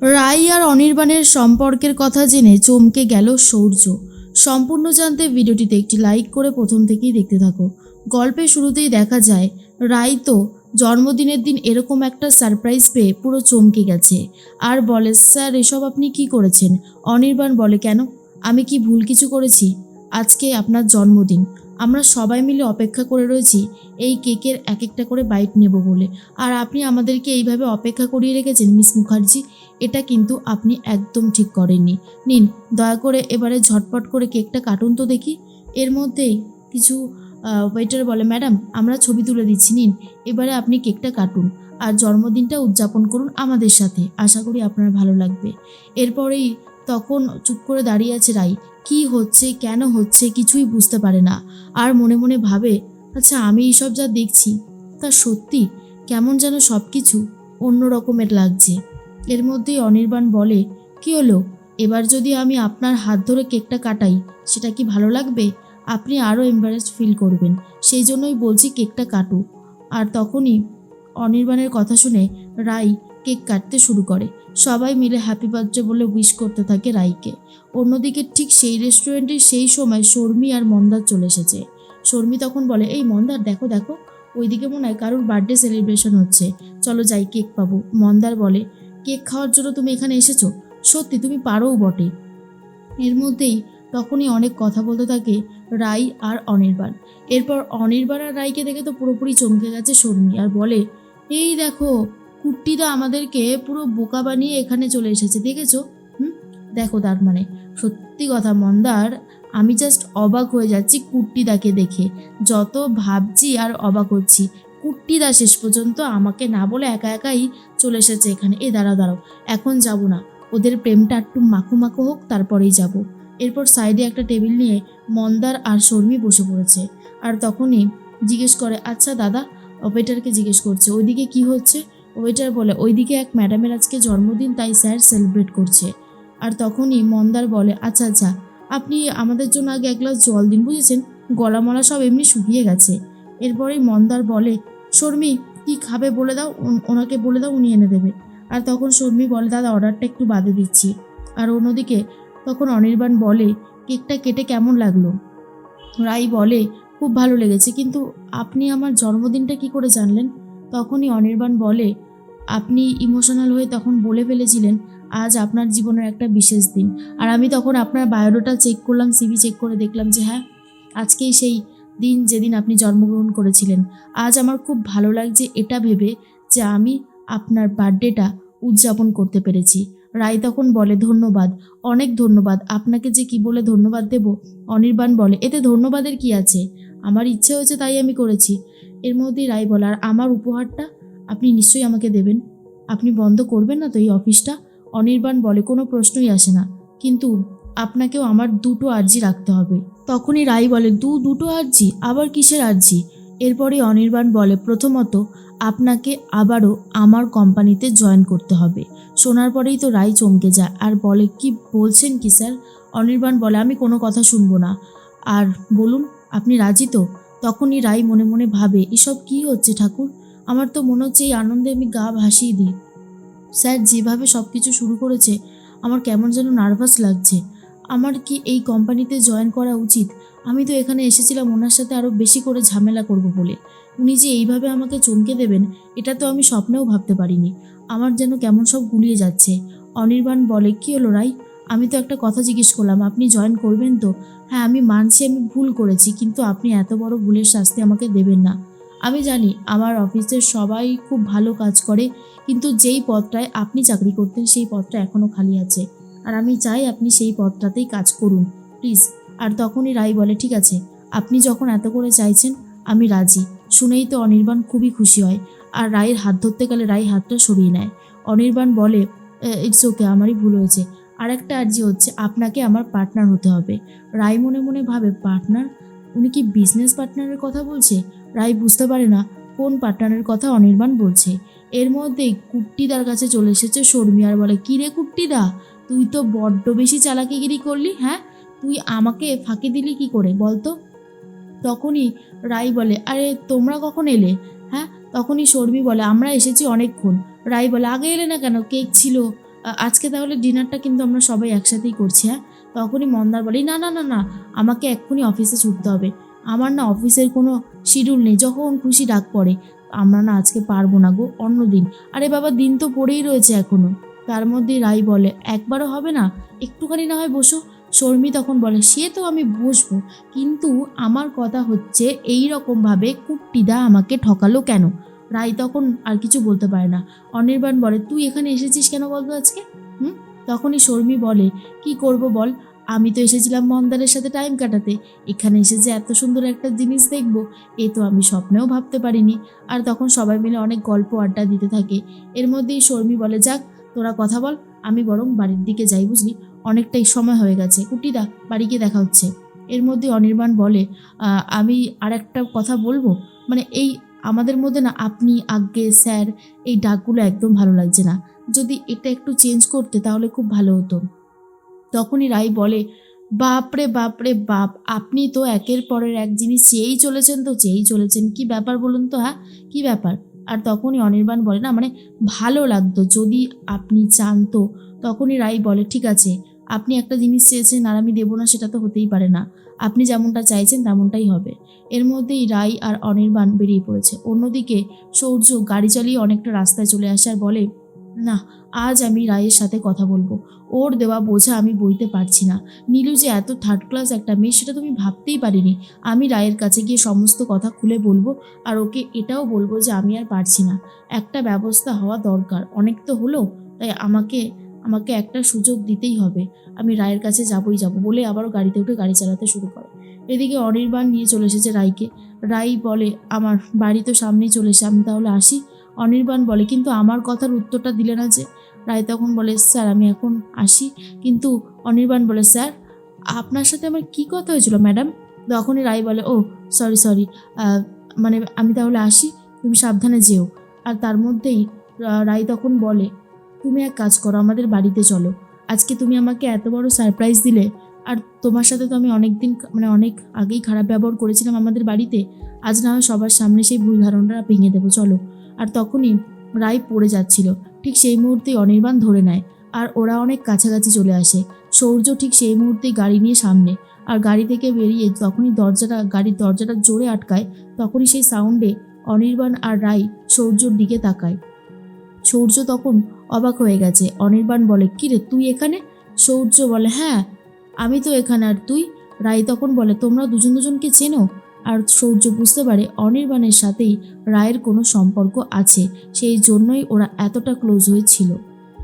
রাই আর অনির্বাণের সম্পর্কের কথা জেনে চমকে গেল সৌর্য। সম্পূর্ণ জানতে ভিডিওটিতে একটি লাইক করে প্রথম থেকেই দেখতে থাকো। গল্পের শুরুতেই দেখা যায়, রাই তো জন্মদিনের দিন এরকম একটা সারপ্রাইজ পেয়ে পুরো চমকে গেছে। আর বলে, স্যার, এসব আপনি কি করেছেন? অনির্বাণ বলে, কেন? আমি কি ভুল কিছু করেছি? আজকে আপনার জন্মদিন। আমরা সবাই মিলে অপেক্ষা করে রয়েছি এই কেকের এক একটা করে বাইট নেব বলে। আর আপনি আমাদেরকে এইভাবে অপেক্ষা করিয়ে রেখেছেন, মিস মুখার্জি, এটা কিন্তু আপনি একদম ঠিক করেননি। নিন, দয়া করে এবারে ঝটপট করে কেকটা কাটুন তো দেখি। এর মধ্যেই কিছু ওয়েটার বলে, ম্যাডাম, আমরা ছবি তুলে দিচ্ছি, নিন, এবারে আপনি কেকটা কাটুন। আর জন্মদিনটা উদযাপন করুন আমাদের সাথে, আশা করি আপনার ভালো লাগবে। এরপরেই তখন চুপ করে দাঁড়িয়ে আছে রাই। কি হচ্ছে, কেন হচ্ছে কিছুই বুঝতে পারে না। আর মনে মনে ভাবে আচ্ছা আমি এইসব যা দেখছি, তা সত্যি কেমন যেন সব কিছু অন্য রকমের লাগছে। এর মধ্যেই অনির্বাণ বলে, কি হলো? এবার যদি আমি আপনার হাত ধরে কেকটা কাটাই, সেটা কি ভালো লাগবে? আপনি আরও এম্বারেস ফিল করবেন। সেই জন্যই বলছি কেকটা কাটু আর তখনই অনির্বাণের কথা শুনে রাই কেক কাটতে শুরু করে। সবাই মিলে হ্যাপি বার্থডে বলে উইশ করতে থাকে রাইকে। অন্যদিকে ঠিক সেই রেস্টুরেন্টে সেই সময় শর্মি আর মন্দার চলে এসেছে। শর্মি তখন বলে, এই মন্দার, দেখো দেখো। ওইদিকে মনে হয় কারোর বার্থডে সেলিব্রেশন হচ্ছে। চলো যাই কেক পাবো। মন্দার বলে, কেক খাওয়ার জন্য তুমি এখানে এসেছ? সত্যি, তুমি পারোও বটে। এর মধ্যেই তখনই অনেক কথা বলতে থাকে রাই আর অনির্বাণ। এরপর অনির্বাণ আর রাইকে দেখে তো পুরোপুরি চমকে গেছে শর্মি আর বলে, এই দেখো কুট্টিদা আমাদেরকে পুরো বোকা বানিয়ে এখানে চলে এসেছে, দেখেছ? হুম? দেখো তার মানে। সত্যি কথা, মন্দার, আমি জাস্ট অবাক হয়ে যাচ্ছি কুট্টিদাকে দেখে। যত ভাবছি আর অবাক হচ্ছি। কুট্টিদা শেষ পর্যন্ত আমাকে না বলে একা একাই চলে এসেছে এখানে। এ, দাঁড়াও দাঁড়াও। এখন যাব না। ওদের প্রেমটা একটু মাখো মাখো হোক, তারপরেই যাব। এরপর সাইডে একটা টেবিল নিয়ে মন্দার আর শর্মি বসে পড়েছে। আর তখনই জিজ্ঞেস করে আচ্ছা দাদা ওয়েটারকে জিজ্ঞেস করছে, ওইদিকে কি হচ্ছে? ওয়েটার বলে, ওইদিকে এক ম্যাডামের আজকে জন্মদিন, তাই স্যার সেলিব্রেট করছে। আর তখনই মন্দার বলে আচ্ছা আচ্ছা আপনি আমাদের জন্য আগে এক গ্লাস জল দিন, বুঝেছেন? গলামলা সব এমনি শুকিয়ে গেছে। এরপরেই মন্দার বলে, শর্মি, কি খাবে বলে দাও ওনাকে বলে দাও, উনি এনে দেবে। আর তখন শর্মি বলে, দাদা, অর্ডারটা একটু বাদে দিচ্ছি। আর অন্যদিকে তখন অনির্বাণ বলে, কেকটা কেটে কেমন লাগল? রাই বলে, খুব ভালো লেগেছে, কিন্তু আপনি আমার জন্মদিনটা কি করে জানলেন? তখনই অনির্বাণ বলে, আপনি ইমোশনাল হয়ে তখন বলে ফেলেছিলেন, আজ আপনার জীবনের একটা বিশেষ দিন। আর আমি তখন আপনার বায়োডাটা চেক করলাম সিভি চেক করে দেখলাম যে হ্যাঁ আজকেই সেই দিন যেদিন আপনি জন্মগ্রহণ করেছিলেন। আজ আমার খুব ভালো লাগছে এটা ভেবে যে আমি আপনার বার্থডেটা উদযাপন করতে পেরেছি। রায় তখন বলে, ধন্যবাদ, অনেক ধন্যবাদ। আপনাকে যে কি বলে ধন্যবাদ দেব? অনির্বাণ বলে, এতে ধন্যবাদের কি আছে? আমার ইচ্ছে হয়েছে তাই আমি করেছি। এর মধ্যেই রাই বলে, আর আমার উপহারটা আপনি নিশ্চয়ই আমাকে দেবেন। আপনি বন্ধ করবেন না তো এই অফিসটা? অনির্বাণ বলে, কোনো প্রশ্নই আসে না। কিন্তু আপনাকেও আমার দুটো আর্জি রাখতে হবে। তখনই রাই বলে, দু, দুটো আর্জি? আবার কিসের আর্জি? এরপরে অনির্বাণ বলে, প্রথমত আপনাকে আবারও আমার কোম্পানিতে জয়েন করতে হবে। শোনার পরেই তো রাই চমকে যায়। আর বলে, কি বলছেন কি স্যার? অনির্বাণ বলে, আমি কোনো কথা শুনব না। আর বলুন আপনি রাজি তো? তখনই রাই মনে মনে ভাবে, এসব কি হচ্ছে ঠাকুর? আমার তো মনে হচ্ছে এই আনন্দে আমি গা ভাসিয়ে দিই। স্যার, যেভাবে সব কিছু শুরু করেছে, আমার কেমন যেন নার্ভাস লাগছে। আমার কি এই কোম্পানিতে জয়েন করা উচিত? আমি তো এখানে এসেছিলাম ওনার সাথে আরও বেশি করে ঝামেলা করব বলে। উনি যে এইভাবে আমাকে চমকে দেবেন, এটা তো আমি স্বপ্নেও ভাবতে পারিনি। আমার যেন কেমন সব গুলিয়ে যাচ্ছে। অনির্বাণ বলে, কি হলো রাই? আমি তো একটা কথা জিজ্ঞেস করলাম, আপনি জয়েন করবেন তো? হ্যাঁ আমি মানছি, আমি ভুল করেছি, কিন্তু আপনি এত বড় ভুলের শাস্তি আমাকে দেবেন না। আমি জানি আমার অফিসের সবাই খুব ভালো কাজ করে, কিন্তু যেই পদটায় আপনি চাকরি করতেন, সেই পদটা এখনও খালি আছে। আর আমি চাই আপনি সেই পদটাতেই কাজ করুন, প্লিজ। আর তখনই রাই বলে, ঠিক আছে, আপনি যখন এত করে চাইছেন, আমি রাজি। শুনেই তো অনির্বাণ খুবই খুশি হয়, আর রায়ের হাত ধরতে গেলে রাই হাতটা সরিয়ে নেয়। অনির্বাণ বলে ইটস ওকে আমারই ভুল হয়েছে। আর একটা আর্জি হচ্ছে, আপনাকে আমার পার্টনার হতে হবে। রাই মনে মনে ভাবে পার্টনার উনি কি বিজনেস পার্টনারের কথা বলছে? রাই বুঝতে পারে না, কোন পার্টনারের কথা অনির্বাণ বলছে? এর মধ্যেই কুট্টিদার কাছে চলে এসেছে, শর্মি আর বলে, কী রে কুট্টিদা তুই তো বড্ড বেশি চালাকিগিরি করলি হ্যাঁ? তুই আমাকে ফাঁকি দিলি কি করে বলতো তখনই রাই বলে, আরে, তোমরা কখন এলে? হ্যাঁ? তখনই শর্মি বলে, আমরা এসেছি অনেকক্ষণ। রাই বলে, আগে এলে না কেন? কেক ছিল। আজকে তাহলে ডিনারটা কিন্তু আমরা সবাই একসাথেই করছি হ্যাঁ? তখনই মন্দার বলি, না না না না, আমাকে এক্ষুনি অফিসে ছুটতে হবে। আমার না অফিসের কোনো শিডিউল নেই, যখন খুশি ডাক পড়ে। আমরা না আজকে পারব না গো, অন্য দিন। আরে বাবা, দিন তো পড়েই রয়েছে এখনও। তার মধ্যে রাই বলে, একবারও হবে না? একটুখানি না হয় বসো। শর্মি তখন বলে, সে তো আমি বসবো, কিন্তু আমার কথা হচ্ছে এই রকমভাবে কুট্টিদা আমাকে ঠকালো কেন? রাই তখন আর কিছু বলতে পারে না। অনির্বাণ বলে, তুই এখানে এসেছিস কেন বলতো আজকে? হুম? তখনই শর্মি বলে, কি করব বল? আমি তো এসেছিলাম মন্দারের সাথে টাইম কাটাতে। এখানে এসে যে এত সুন্দর একটা জিনিস দেখব, এ তো আমি স্বপ্নেও ভাবতে পারিনি। আর তখন সবাই মিলে অনেক গল্প আড্ডা দিতে থাকে। এর মধ্যেই শর্মি বলে, যাক, তোরা কথা বল, আমি বরং বাড়ির দিকে যাই বুঝলি? অনেকটাই সময় হয়ে গেছে। কুটিদা বাড়ি গিয়ে দেখা হচ্ছে। এর মধ্যে অনির্বাণ বলে আমি আর একটা কথা বলব? মানে এই আমাদের মধ্যে না আপনি আজ্ঞে স্যার, এই ডাকগুলো একদম ভালো লাগছে না। যদি এটা একটু চেঞ্জ করতে তাহলে খুব ভালো হতো। তখনই রাই বলে, বাপরে বাপরে, বাপ, আপনি তো একের পরের এক জিনিস চেয়েই চলেছেন তো, চেয়েই চলেছেন। কি ব্যাপার বলুন তো হ্যাঁ? কি ব্যাপার? আর তখনই অনির্বাণ বলে, না মানে ভালো লাগতো। যদি আপনি চান তো তখনই রাই বলে, ঠিক আছে আপনি একটা জিনিস চেয়েছেন আর আমি দেবো না, সেটা তো হতেই পারে না। আপনি যেমনটা চাইছেন তেমনটাই হবে। এর মধ্যেই রাই আর অনির্বাণ বেরিয়ে পড়েছে। অন্যদিকে সৌর্য গাড়ি চালিয়ে অনেকটা রাস্তায় চলে আসে আর বলে, না, আজ আমি রায়ের সাথে কথা বলব। ওর দেওয়া বোঝা আমি বইতে পারছি না। নীলু যে এত থার্ড ক্লাস একটা মেয়ে, সেটা তুমি ভাবতেই পারিনি। আমি রায়ের কাছে গিয়ে সমস্ত কথা খুলে বলব আর ওকে এটাও বলব যে আমি আর পারছি না। একটা ব্যবস্থা হওয়া দরকার। অনেক তো হলো, তাই আমাকে আমাকে একটা সুযোগ দিতেই হবে। আমি রায়ের কাছে যাবই যাব বলে আবারও গাড়িতে উঠে গাড়ি চালাতে শুরু করে। এদিকে অনির্বাণ নিয়ে চলে এসেছে রায়কে। রাই বলে, আমার বাড়ি তো সামনেই চলে এসে আমি তাহলে আসি? অনির্বাণ বলে, কিন্তু আমার কথার উত্তরটা দিলে না যে? রায় তখন বলে, স্যার, আমি এখন আসি। কিন্তু অনির্বাণ বলে, স্যার, আপনার সাথে আমার কি কথা হয়েছিল, ম্যাডাম? তখনই রায় বলে ও সরি সরি মানে আমি তাহলে আসি, তুমি সাবধানে যেও। আর তার মধ্যেই রায় তখন বলে তুমি এক কাজ করো, আমাদের বাড়িতে চলো। আজকে তুমি আমাকে এত বড় সারপ্রাইজ দিলে, আর তোমার সাথে তো আমি অনেক দিন মানে অনেক আগেই খারাপ ব্যবহার করেছিলাম আমাদের বাড়িতে, আজ না হয় সবার সামনে সেই ভুল ধারণাটা ভেঙে দেবো, চলো। আর তখনই রায় পড়ে যাচ্ছিল, ঠিক সেই মুহূর্তেই অনির্বাণ ধরে নেয়, আর ওরা অনেক কাছাকাছি চলে আসে। সৌর্য ঠিক সেই মুহূর্তেই গাড়ি নিয়ে সামনে, আর গাড়ি থেকে বেরিয়ে যখনই দরজাটা, গাড়ির দরজাটা জোরে আটকায়, তখনই সেই সাউন্ডে অনির্বাণ আর রায় সৌর্যর দিকে তাকায়। সৌর্য তখন অবাক হয়ে গেছে। অনির্বাণ বলে, কিরে, তুই এখানে? সৌর্য বলে হ্যাঁ আমি তো এখানে, আর তুই? রায় তখন বলে, তোমরা দুজন দুজনকে চেনো? আর সৌর্য বুঝতে পারে, অনির্বাণের সাথেই রায়ের কোনো সম্পর্ক আছে। সেই জন্যই ওরা এতটা ক্লোজ হয়েছিল